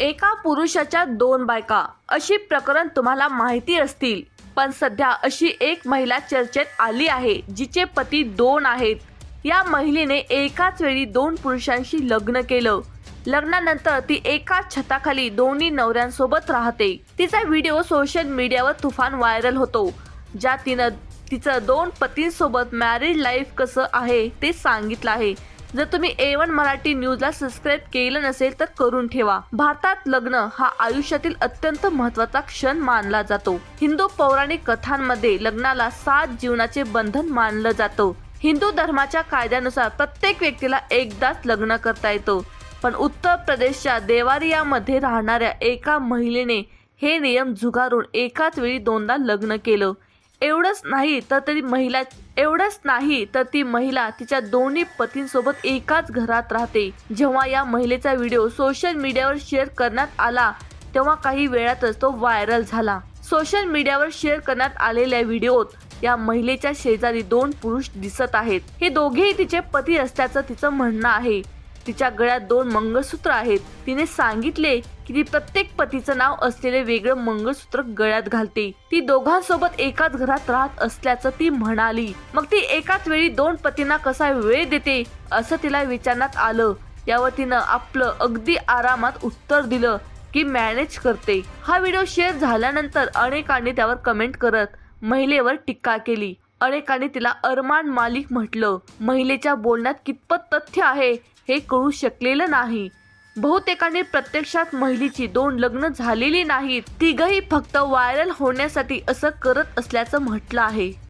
एका पुरुषाच्या दोन बायका. अशी प्रकरण तुम्हाला माहिती असतील. पण सध्या अशी एक महिला चर्चेत आली आहे जिचे पती दोन आहेत. या महिलेने एकाच वेळी दोन पुरुषांशी लग्न केलं. लग्नानंतर ती एकाच छताखाली दोन्ही नवऱ्यांसोबत राहते. तिचा व्हिडिओ सोशल मीडियावर तुफान व्हायरल होतो ज्या तिनं तिचं दोन पतींसोबत मॅरिड लाईफ कसं आहे ते सांगितलं आहे. जर तुम्ही ए वन मराठी न्यूजला सबस्क्राईब केलं नसेल तर करून ठेवा. भारतात लग्न हा आयुष्यातील अत्यंत महत्त्वाचा क्षण मानला जातो. हिंदू पौराणिक कथांमध्ये लग्नाला सात जीवनाचे बंधन मानलं जातं. हिंदू धर्माच्या कायद्यानुसार प्रत्येक व्यक्तीला एकदाच लग्न करता येतं. पण उत्तर प्रदेशच्या देवारियामध्ये राहणाऱ्या एका महिलेने हे नियम झुगारून एकाच वेळी दोनदा लग्न केलं. एवढंच नाही तर ती महिला एवढंच नाही तर ती महिला तिच्या दोन्ही पतींसोबत एकाच घरात राहते. जेव्हा या महिलेचा व्हिडिओ सोशल मीडियावर शेअर करण्यात आला तेव्हा काही वेळातच तो व्हायरल झाला. सोशल मीडियावर शेअर करण्यात आलेल्या व्हिडिओत या महिलेच्या शेजारी दोन पुरुष दिसत आहेत. हे दोघेही तिचे पती असल्याचं तिचं म्हणणं आहे. तिच्या गळ्यात दोन मंगळसूत्र आहेत. तिने सांगितले की ती प्रत्येक पतीचं नाव असलेले वेगळं मंगळसूत्र गळ्यात घालते. ती दोघांसोबत एकाच घरात राहत असल्याचं ती म्हणाली. मग ती एकाच वेळी दोन पतींना कसा वेळ देते? असं तिला विचारण्यात आलं. यावर तिनं आपलं अगदी आरामात उत्तर दिलं की मॅनेज करते. हा व्हिडिओ शेअर झाल्यानंतर अनेकांनी त्यावर कमेंट करत महिलेवर टीका केली. अनेकांनी तिला अरमान मालिक म्हटलं. महिलेच्या बोलण्यात कितपत तथ्य आहे हे कळू शकलेलं नाही. बहुतेकांनी प्रत्यक्षात महिलेची दोन लग्न झालेली नाहीत. तिघही फक्त व्हायरल होण्यासाठी असं करत असल्याचं म्हटलं आहे.